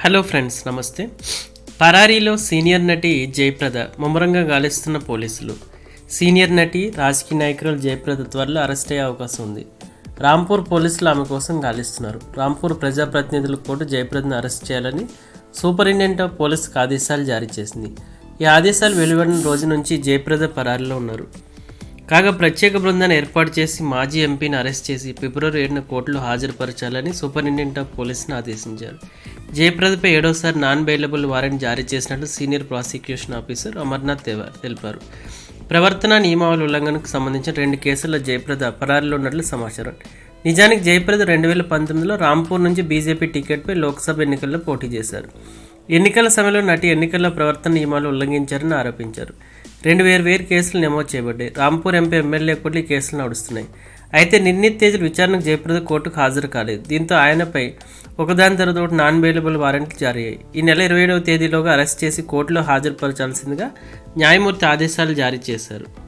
Hello friends నమస్తే. పరారీలో senior నటి జయప్రద ముమ్మరంగా గాలిస్తున్న పోలీసులు. సీనియర్ నటి రాజకీయ నాయకురాలు జయప్రద త్వరలో అరెస్ట్ అయ్యే అవకాశం ఉంది. రాంపూర్ పోలీసులు ఆమె కోసం గాలిస్తున్నారు. రాంపూర్ ప్రజాప్రతినిధుల కూడా జయప్రదను అరెస్ట్ చేయాలని సూపరింటెండెంట్ ఆఫ్ పోలీసుకు ఆదేశాలు జారీ చేసింది. ఈ ఆదేశాలు వెలువడిన రోజు నుంచి జయప్రద పరారీలో ఉన్నారు. కాగా ప్రత్యేక బృందాన్ని ఏర్పాటు చేసి మాజీ ఎంపీని అరెస్ట్ చేసి ఫిబ్రవరి ఏడున కోర్టులో హాజరుపరచాలని సూపరింటెండెంట్ ఆఫ్ పోలీసును ఆదేశించారు. జయప్రదపై ఏడోసారి నాన్ బెయిలబుల్ వారెంట్ జారీ చేసినట్లు సీనియర్ ప్రాసిక్యూషన్ ఆఫీసర్ అమర్నాథ్ తెవ- తెలిపారు. ప్రవర్తన నియమావళి ఉల్లంఘనకు సంబంధించిన రెండు కేసుల్లో జయప్రద పరారీలో ఉన్నట్లు సమాచారం. నిజానికి జయప్రద రెండు వేల పంతొమ్మిదిలో రాంపూర్ నుంచి బీజేపీ టికెట్పై లోక్సభ ఎన్నికల్లో పోటీ చేశారు. ఎన్నికల సమయంలో నటి ఎన్నికల్లో ప్రవర్తన నియమాలు ఉల్లంఘించారని ఆరోపించారు. రెండు వేరు వేరు కేసులు నమోదు చేయబడ్డాయి. రాంపూర్ ఎంపీ ఎమ్మెల్యే కూడా ఈ కేసులు నడుస్తున్నాయి. అయితే నిర్ణీత తేదీల విచారణకు జయప్రద కోర్టుకు హాజరు కాలేదు. దీంతో ఆయనపై ఒకదాని తర్వాత ఒకటి నాన్ బెయిలబుల్ వారెంట్లు జారీ అయ్యాయి. ఈ నెల ఇరవై ఏడవ తేదీలోగా అరెస్ట్ చేసి కోర్టులో హాజరుపరచాల్సిందిగా న్యాయమూర్తి ఆదేశాలు జారీ చేశారు.